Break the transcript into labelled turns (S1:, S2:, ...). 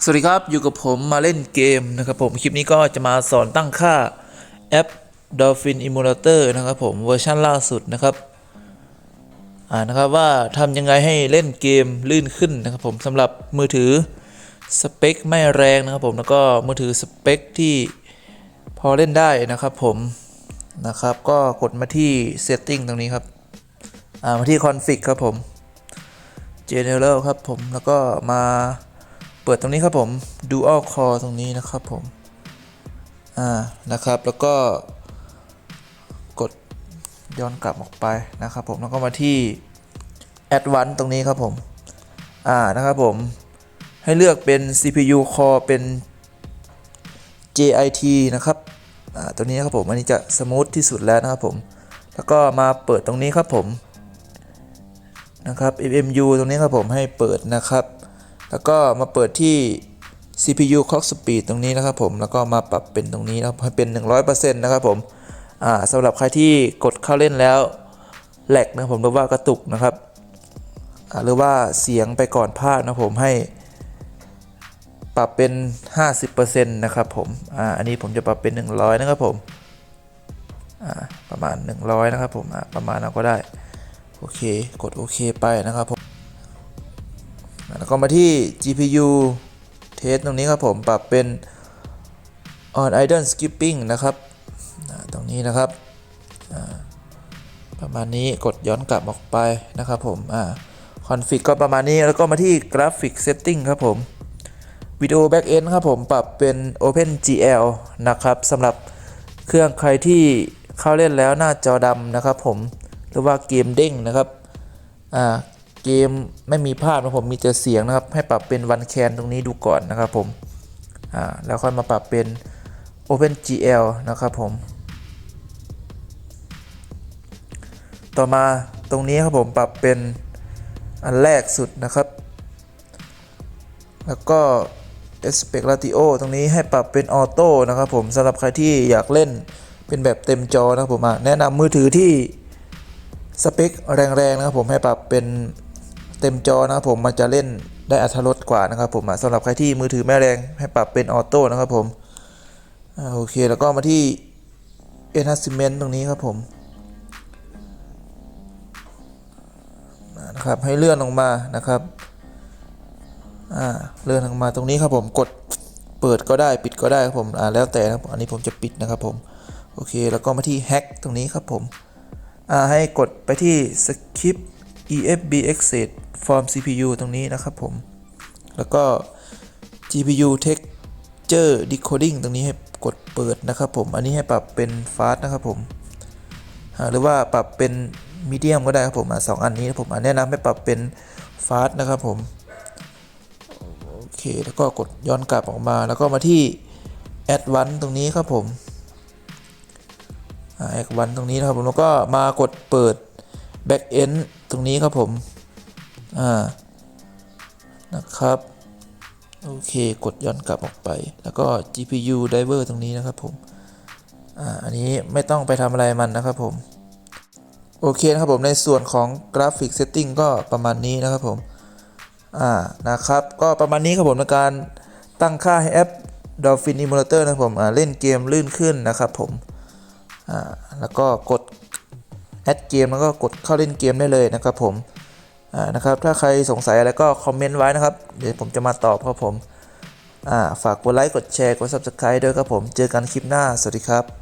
S1: สวัสดีครับ อยู่กับผมมาเล่นเกมนะครับผม คลิปนี้ก็จะมาสอนตั้งค่าแอป Dolphin Emulator นะครับผมเวอร์ชันล่าสุดนะครับ อ่านะครับว่าทำยังไงให้เล่นเกมลื่นขึ้นนะครับผมสำหรับมือถือสเปคไม่แรงนะครับผมแล้วก็มือถือสเปคที่พอเล่นได้นะครับผมนะครับก็กดมาที่ Setting ตรงนี้ครับอ่ามาที่ Config ครับผม General ครับผมแล้วก็มา เปิดตรงนี้ครับผม Dual Core ตรงนี้นะครับผม อ่า นะครับ แล้วก็กดย้อนกลับออกไปนะครับผม แล้วก็มาที่ Advanced ตรงนี้ครับผม อ่า นะครับผม ให้เลือกเป็น CPU Core เป็น JIT นะครับ อ่า ตัวนี้นะครับผม อันนี้จะสมูทที่สุดแล้วนะครับผม แล้วก็มาเปิดตรงนี้ครับผม นะครับ MMU ตรงนี้ครับผม ให้เปิดนะครับ แล้วก็มาเปิดที่ CPU clock speed ตรงนี้นะครับผมแล้วก็มาปรับเป็นตรงนี้นะครับให้เป็น 100%นะครับผมอ่าสำหรับใครที่กดเข้าเล่นแล้วแหลกนะผมหรือว่ากระตุกนะครับหรือว่าเสียงไปก่อนพลากย์นะผมให้ปรับเป็น 50%นะครับผมอ่าอันนี้ผมจะปรับเป็น 100 นะครับผมอ่าประมาณ 100 นะครับผมอ่าประมาณนั้นก็ได้ โอเค กดโอเคไปนะครับผม แล้วก็มาที่ GPU test ตรงนี้ครับผมปรับเป็น on idle skipping นะครับตรงนี้นะครับประมาณนี้กดย้อนกลับออกไปนะครับผมคอ่า config ก็ประมาณนี้แล้วก็มาที่ graphic setting ครับผมวิดีโอ backend ครับผมปรับเป็น OpenGL นะครับสำหรับเครื่องใครที่เข้าเล่นแล้วหน้าจอดำนะครับผมหรือว่าเกมเด้งนะครับ เกมไม่มีภาพนะผมมีแต่เสียงนะครับ ให้ปรับเป็นวันแคนตรงนี้ดูก่อนนะครับผมอ่าแล้วค่อยมาปรับเป็น OpenGL นะครับผม ต่อมาตรงนี้ครับผมปรับเป็นอันแรกสุดนะครับ แล้วก็ Aspect Ratio ตรงนี้ให้ปรับเป็นออโต้นะครับผมสำหรับใครที่อยากเล่นเป็นแบบเต็มจอนะครับผมแนะนำมือถือที่สเปคแรงๆนะครับผมให้ปรับเป็น เต็มจอนะครับผมมันจะเล่นได้อัตรสกว่านะครับผมอะสำหรับใครที่มือถือไม่แรงให้ปรับเป็นออโต้นะครับผมอโอเคแล้วก็มาที่ enhancement ตรงนี้ครับผมนะครับให้เลื่อนลงมานะครับอ่าเลื่อนลงมาตรงนี้ครับผมกดเปิดก็ได้ปิดก็ได้ครับผมอ่าแล้วแต่นะอันนี้ผมจะปิดนะครับผมโอเคแล้วก็มาที่ hack ตรงนี้ครับผมอ่าให้กดไปที่ skip efb exit form cpu ตรงนี้นะครับผม แล้วก็ gpu texture decoding ตรงนี้ให้กดเปิดนะครับผม อันนี้ให้ปรับเป็น fast นะครับผม หรือว่าปรับเป็น medium ก็ได้ครับผมสองอันนี้ผมอ่าแนะนำให้ปรับเป็น fast นะครับผม โอเค แล้วก็กดย้อนกลับออกมา แล้วก็มาที่ advanced ตรงนี้ครับผมแอควันตรงนี้นะครับผมแล้วก็มากดเปิด back end ตรงนี้ครับผมอ่านะครับ โอเค กดย้อนกลับออกไป แล้วก็ GPU driver ตรงนี้นะครับผมอ่าอันนี้ไม่ต้องไปทำอะไรมันนะครับผม โอเคนะครับผมในส่วนของ graphic setting ก็ประมาณนี้นะครับผมอ่านะครับ ก็ประมาณนี้ครับผมในการตั้งค่าให้แอป Dolphin Emulator นะครับผมเล่นเกมลื่นขึ้นนะครับผมอ่าแล้วก็กด แอดเกมแล้วก็กดเข้าเล่นเกมได้เลยนะครับผมนะครับถ้าใครสงสัยอะไรก็คอมเมนต์ไว้นะครับ เดี๋ยวผมจะมาตอบครับผมฝากกดไลค์กดแชร์กด Subscribe ด้วยครับผม เจอกันคลิปหน้า สวัสดีครับ